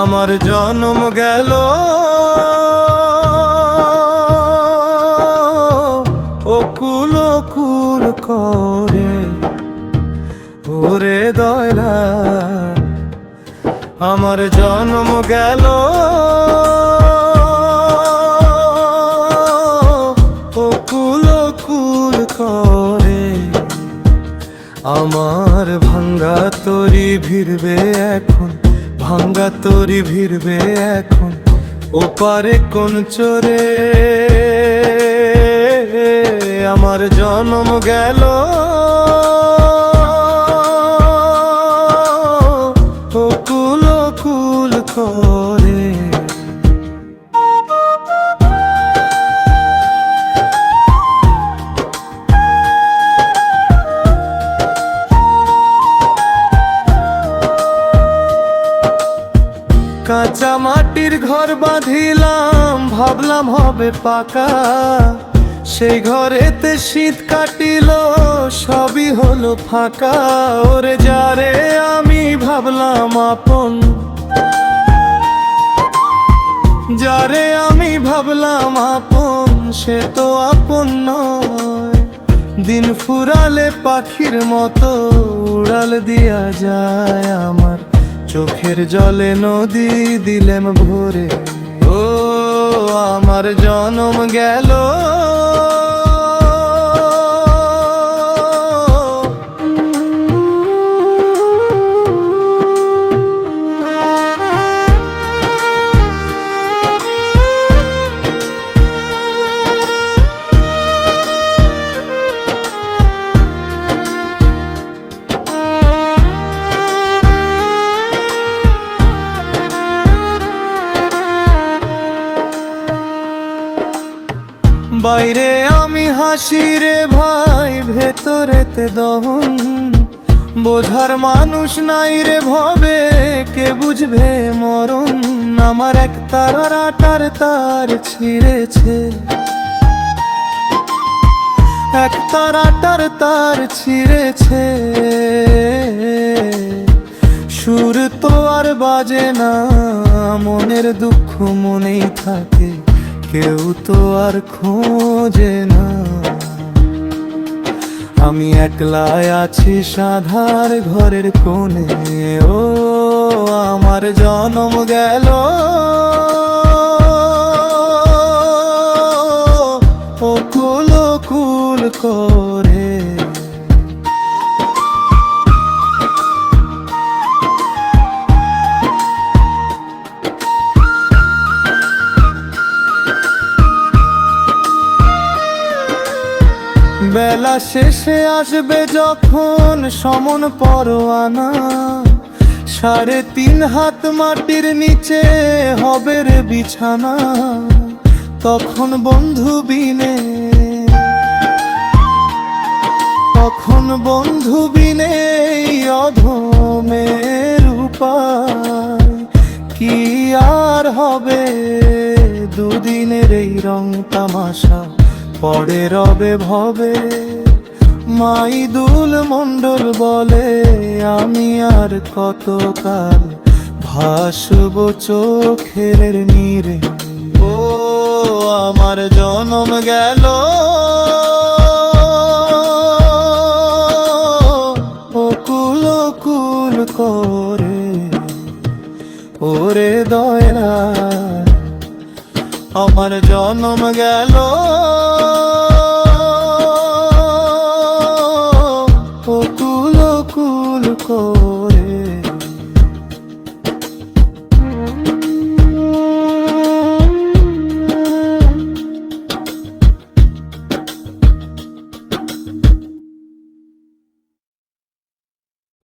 আমার জন্ম গেল। অকুল অকুল করে ওরে দয়লা, আমার জন্ম গেল। অকুল অকুল করে আমার ভাঙ্গা তরি ভিড়বে এখন। ভাঙ্গা তরি ভিড়বে এখন ওপারে কোন চোরে? আমার জন্ম গেল। কাঁচা মাটির ঘর বাঁধিলাম, ভাবলাম হবে পাকা। সেই ঘরেতে শীত কাটিল, সবই হলো ফাঁকা। ওরে যারে আমি ভাবলাম আপন। যারে আমি ভাবলাম আপন, সে তো আপন নয়। দিন ফুরালে পাখির মতো, উড়াল দিয়া যায় আমার। চোখের জলে নদী দিলেম ভরে। ও আমার জনম গেল বাইরে আমি হাসি রে ভাই, ভেতরেতে দহন। বোঝার মানুষ নাই রে ভবে, কে বুঝবে মরণ? আমার এক তারার আটার তার ছিঁড়েছে। এক তারাটার তার ছিঁড়েছে। সুর তো আর বাজে না, মনের দুঃখ মনেই থাকে। কেউ তো আর খোঁজে না। আমি একলায় আছি সাধার ঘরের কোণে। ও, আমার জন্ম গেল। অকুল অকুল করে। শেষে আসবে যখন সমন পরোয়ানা। সাড়ে তিন হাত মাটির নিচে হবে রে বিছানা। তখন বন্ধু বিনে। তখন বন্ধু বিনে এই অধমের উপায় কি আর হবে দুদিনের এই রং তামাশা? পরে রবে ভবে, মাইদুল মণ্ডল বলে, আমি আর কতকাল ভাসব চোখের নীরে। ও, আমার জনম গেল। অকুল অকুল করে, ওরে দয়া আমার জন্ম গেল।